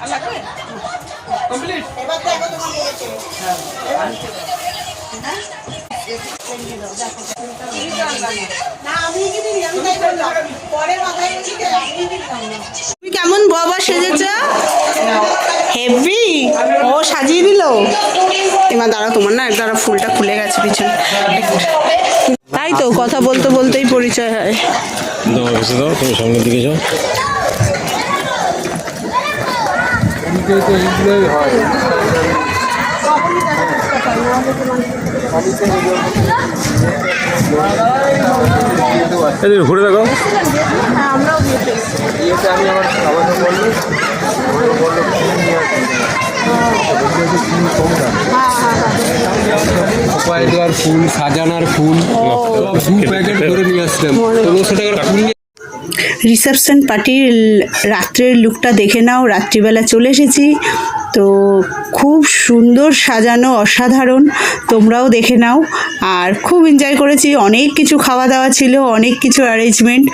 তোমার তুমি কেমন বাবা সেজেছ? হেভি ও সাজিয়ে দিল? এবার দাঁড়া তোমার না দাঁড়া ফুলটা খুলে গেছে পিছনে। তাই তো, কথা বলতে বলতেই পরিচয় হয়। দাও, এসে দাও, তুমি সামনের দিকে যাও। এদিকে ঘুরে দেখো। উপায় দেওয়ার ফুল সাজানোর ফুল। দু প্যাকেট করে নিয়ে আসতাম। টাকার ফুল রিসেপশন পার্টির রাত্রের লুকটা দেখে নাও। রাত্রিবেলা চলে এসেছি। তো খুব সুন্দর সাজানো অসাধারণ তোমরাও দেখে নাও আর খুব এনজয় করেছি অনেক কিছু খাওয়া দাওয়া ছিল অনেক কিছু অ্যারেঞ্জমেন্ট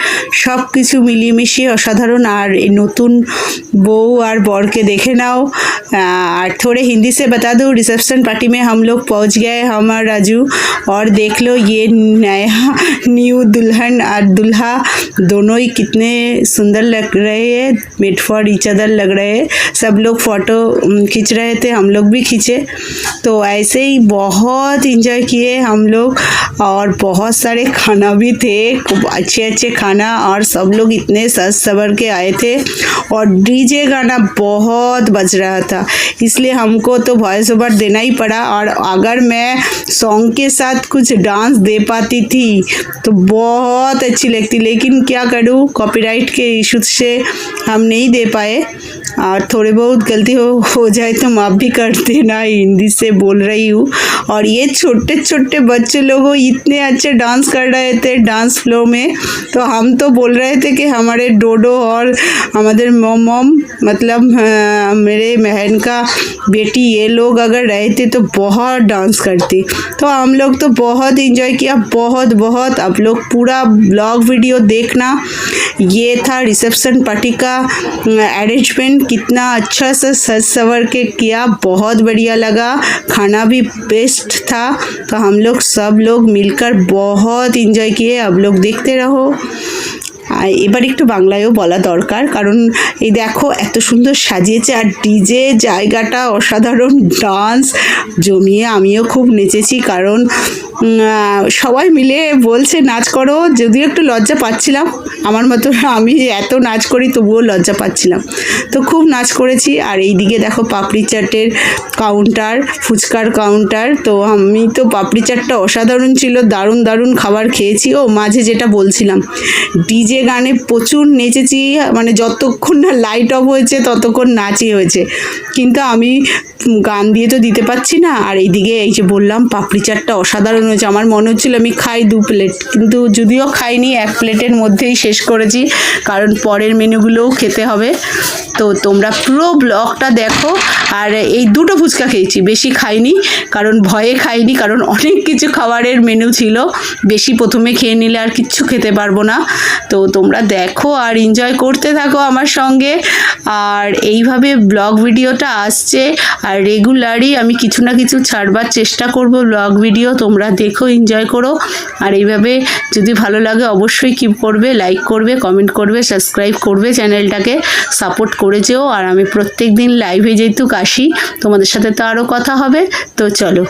সব কিছু মিলিয়ে মিশিয়ে অসাধারণ আর এই নতুন বউ আর বরকে দেখে नाओ और थोड़े हिंदी से बता दूँ रिसेप्शन पार्टी में हम लोग पहुंच गए हम और राजू और देख लो ये नया न्यू दुल्हन और दुल्हा दोनों ही कितने सुंदर लग रहे हैं मेड फॉर ईच अदर लग रहे हैं सब लोग फ़ोटो खींच रहे थे, हम लोग भी खींचे। तो ऐसे ही बहुत इंजॉय किए हम लोग और बहुत सारे खाना भी थे अच्छे अच्छे खाना और सब लोग इतने सज सवर के आए थे और डीजे गाना बहुत बज रहा था। इसलिए हमको तो वॉइस ओवर देना ही पड़ा और अगर मैं सॉन्ग के साथ कुछ डांस दे पाती थी तो बहुत अच्छी लगती। लेकिन क्या करूँ कॉपीराइट के इशू से हम नहीं दे पाए। और थोड़े बहुत गलती हो हो जाए तो माफ़ भी कर देना हिंदी से बोल रही हूँ। और ये छोटे छोटे बच्चे लोग इतने अच्छे डांस कर रहे थे डांस फ्लो में। तो हम तो बोल रहे थे कि हमारे डोडो और हमारे मोम मोम मतलब अ, मेरे बहन का बेटी ये लोग अगर रहते तो बहुत डांस करती। तो हम लोग तो बहुत इंजॉय किया बहुत बहुत। आप लोग पूरा ब्लॉग वीडियो देखना। ये था रिसेप्शन पार्टी का अरेंजमेंट कितना अच्छा से सज सवर के किया, बहुत बढ़िया लगा। खाना भी बेस्ट था तो हम लोग सब लोग मिलकर बहुत इंजॉय किए। अब लोग देखते रहो। এবার একটু বাংলায়ও বলা দরকার, কারণ এই দেখো এত সুন্দর সাজিয়েছে আর ডিজে জায়গাটা অসাধারণ ডান্স জমিয়ে আমিও খুব নেচেছি, কারণ সবাই মিলে বলছে নাচ করো, যদিও একটু লজ্জা পাচ্ছিলাম, আমার মতো আমি এত নাচ করি তবুও লজ্জা পাচ্ছিলাম। তো খুব নাচ করেছি, আর এই দিকে দেখো পাপড়ি চাটের কাউন্টার ফুচকার কাউন্টার তো আমি তো পাপড়ি চাটটা অসাধারণ ছিল, দারুণ দারুণ খাবার খেয়েছি। ও, মাঝে যেটা বলছিলাম ডিজে গানে প্রচুর নেচেছি মানে যতক্ষণ না লাইট অফ হয়েছে ততক্ষণ নাচই হয়েছে। কিন্তু আমি গান দিয়ে তো দিতে পারছি না। আর এইদিকে এই যে বললাম, পাপড়ি চাটটা অসাধারণ হয়েছে। আমার মনে হচ্ছিল আমি খাই দু প্লেট কিন্তু যদিও খাইনি, এক প্লেটের মধ্যেই শেষ করেছি, কারণ পরের মেনুগুলোও খেতে হবে। তো তোমরা পুরো ব্লগটা দেখো। আর এই দুটো ফুচকা খেয়েছি, বেশি খাইনি, কারণ ভয়ে খাইনি, কারণ অনেক কিছু খাবারের মেনু ছিল। বেশি প্রথমে খেয়ে নিলে আর কিচ্ছু খেতে পারব না। তো তোমরা দেখো আর এনজয় করতে থাকো আমার সঙ্গে। আর এইভাবে ব্লগ ভিডিওটা আসছে। আর রেগুলারই আমি কিছু না কিছু ছাড়বার চেষ্টা করব ব্লগ ভিডিও তোমরা দেখো এনজয় করো। আর এইভাবে যদি ভালো লাগে অবশ্যই কিপ করবে লাইক করবে কমেন্ট করবে সাবস্ক্রাইব করবে চ্যানেলটাকে সাপোর্ট করে যেও। আর আমি প্রত্যেক দিন লাইভে যেহেতু আসি, তোমাদের সাথে তো আরও কথা হবে। তো চলো।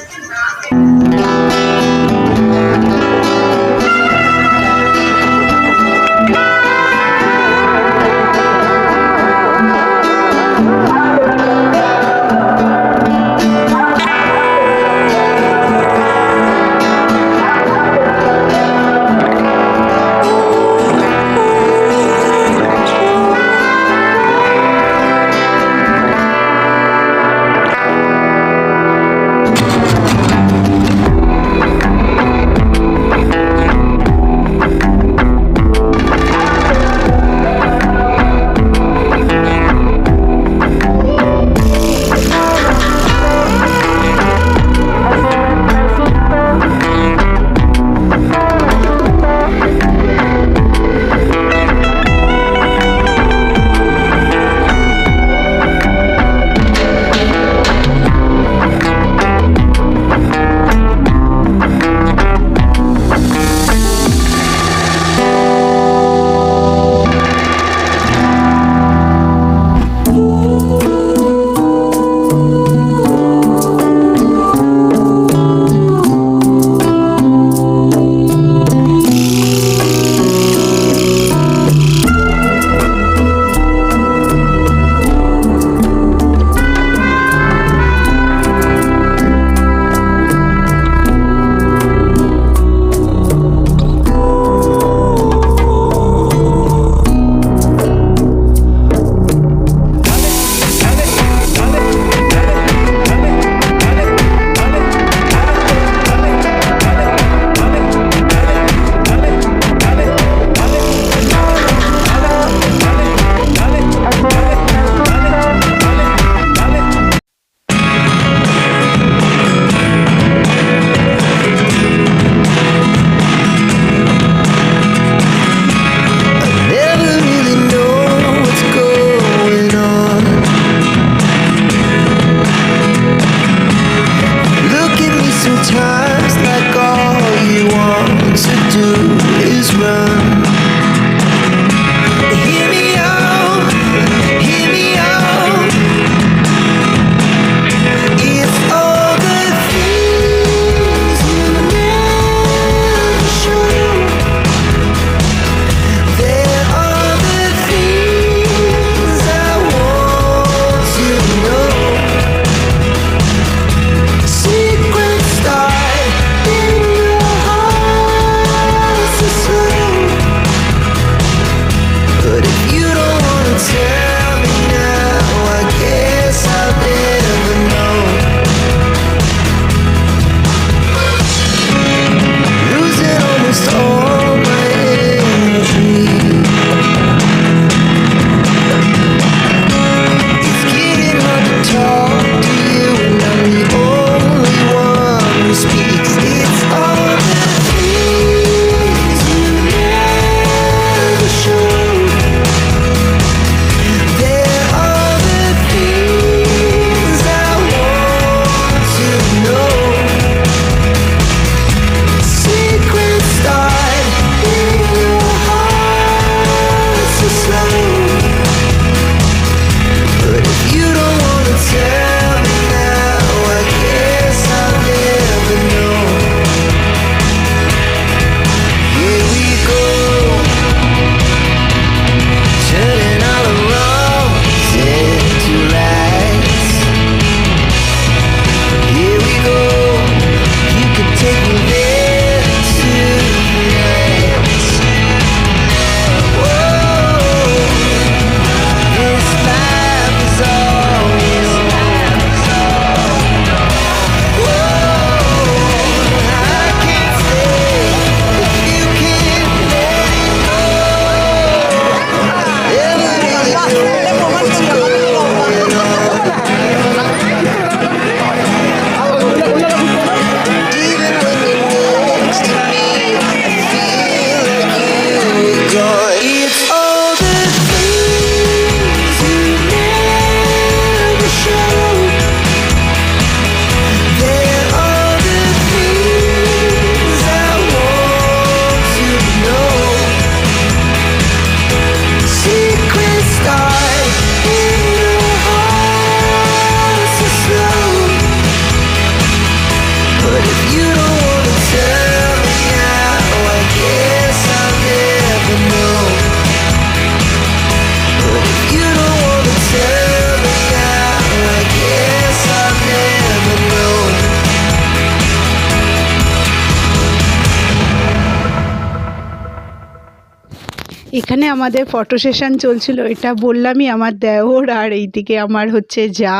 এখানে আমাদের ফটো সেশন চলছিল এটা বললামই আমার দেওর আর এইদিকে আমার হচ্ছে যা।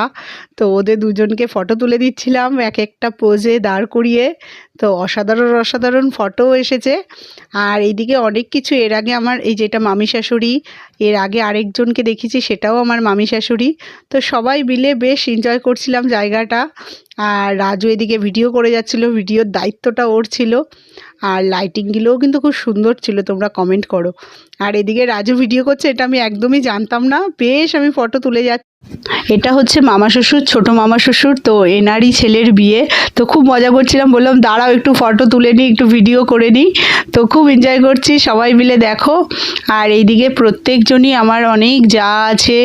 তো ওদের দুজনকে ফটো তুলে দিচ্ছিলাম এক একটা পোজে দাঁড় করিয়ে। তো অসাধারণ অসাধারণ ফটো এসেছে। আর এইদিকে অনেক কিছু, এর আগে আমার এই যেটা মামি শাশুড়ি, এর আগে আরেকজনকে দেখেছি, সেটাও আমার মামি শাশুড়ি। তো সবাই মিলে বেশ এনজয় করছিলাম জায়গাটা। আর রাজু এদিকে ভিডিও করে যাচ্ছিল ভিডিওর দায়িত্বটা ওর ছিল। আর লাইটিংগুলোও কিন্তু খুব সুন্দর ছিল, তোমরা কমেন্ট করো। আর এদিকে রাজু ভিডিও করছে, এটা আমি একদমই জানতাম না। বেশ আমি ফটো তুলে যাচ্ছি। এটা হচ্ছে মামা শ্বশুর, ছোটো মামা শ্বশুর, তো এনারই ছেলের বিয়ে। তো খুব মজা করছিলাম, বললাম, দাঁড়াও, একটু ফটো তুলে নিই একটু ভিডিও করে নিই তো খুব এনজয় করছি, সবাই মিলে দেখো। আর এইদিকে প্রত্যেকজনই আমার অনেক যা আছে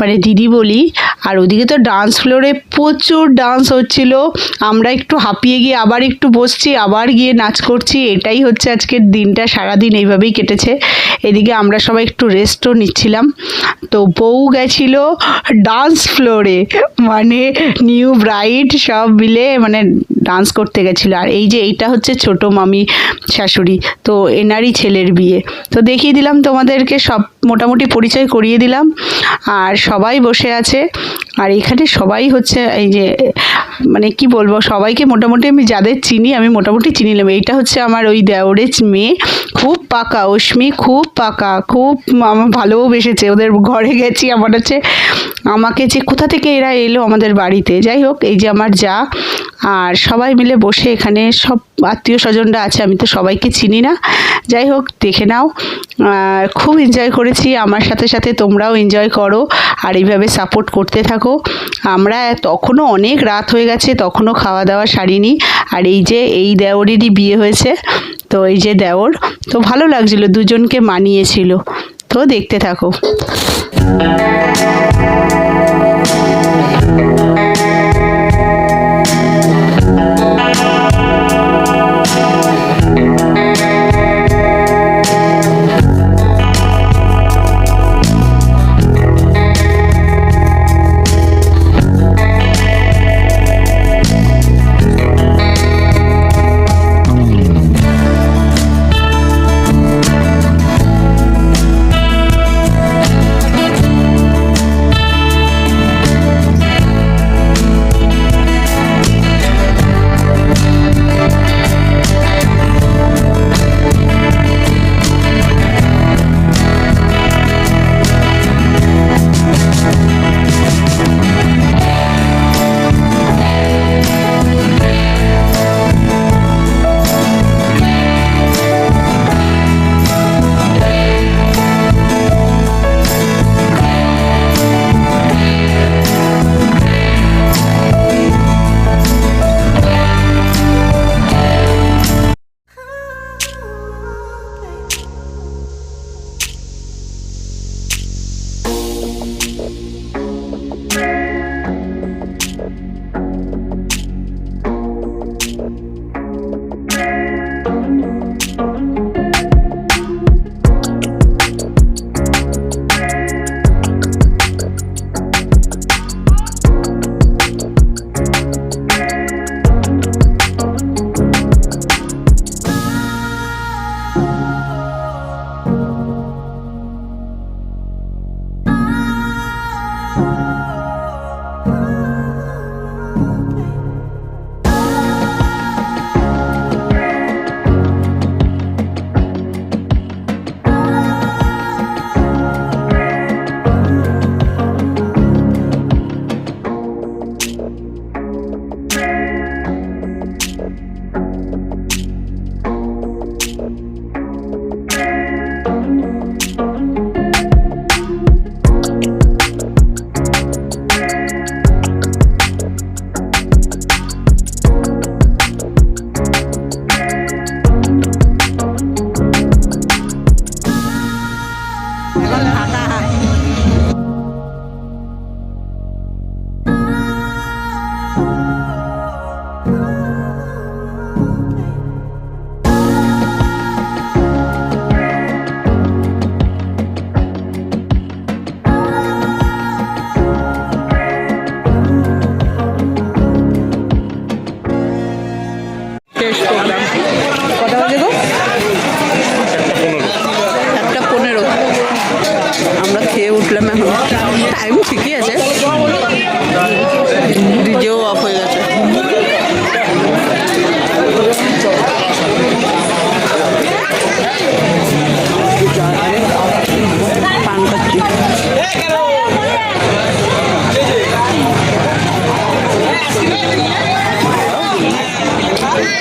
মানে দিদি বলি। আর ওদিকে তো ডান্স ফ্লোরে প্রচুর ডান্স হচ্ছিল। আমরা একটু হাঁপিয়ে গিয়ে আবার একটু বসছি, আবার গিয়ে নাচ করছি। এটাই হচ্ছে আজকের দিনটা, সারাদিন এইভাবেই কেটেছে। এদিকে আমরা সবাই একটু রেস্টও নিচ্ছিলাম। তো বউ গেছিল ডান্স ফ্লোরে মানে নিউ ব্রাইড সব মিলে মানে ডান্স করতে গেছিল। আর এই যে এইটা হচ্ছে ছোট মামি শাশুড়ি, তো এনারই ছেলের বিয়ে। তো দেখিয়ে দিলাম তোমাদেরকে, সব মোটামুটি পরিচয় করিয়ে দিলাম। আর সবাই বসে আছে। আর এখানে সবাই হচ্ছে এই যে মানে কি বলব, সবাইকে মোটামুটি আমি যাদের চিনি, আমি মোটামুটি চিনি নিলাম। এইটা হচ্ছে আমার ওই দেওরেজ মেয়ে। খুব পাকা, অশ্মি, খুব পাকা, খুব আমার ভালোও বেসেছে। ওদের ঘরে গেছি, আমার হচ্ছে আমাকে যে কোথা থেকে এরা এলো আমাদের বাড়িতে, যাই হোক, এই যে আমার যা, আর সবাই মিলে বসে এখানে সব আত্মীয় স্বজনরা আছে, আমি তো সবাইকে চিনি না। যাই হোক, দেখে নাও খুব এনজয় করেছি, আমার সাথে সাথে তোমরাও এনজয় করো, আর এইভাবে সাপোর্ট করতে থাকো। আমরা তখনও অনেক রাত হয়ে গেছে, তখনও খাওয়া দাওয়া সারিনি, আর এই যে, এই দেওরেরই বিয়ে হয়েছে, তো এই যে দেওর, তো ভালো লাগছিল, দুজনকে মানিয়েছিল, তো দেখতে থাকো। Thank you.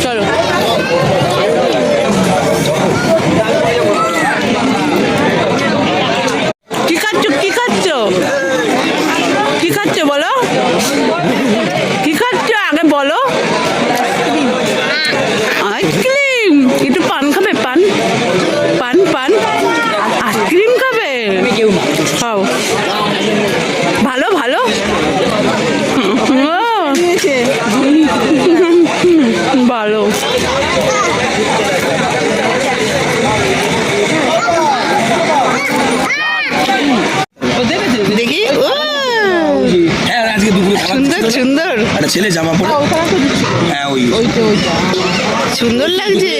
চলো কি খাচ্ছ কি খাচ্ছ কি খাচ্ছ বলো কি খাচ্ছ আগে বলো আইসক্রিম একটু পান খাবে পান পান পান আইসক্রিম খাবে খাও ভালো ভালো ও, ভালো দেখি ও, হ্যাঁ আজকে দুপুরে খাবার সুন্দর সুন্দর একটা ছেলে জামা পরে। হ্যাঁ ওই। সুন্দর লাগছে।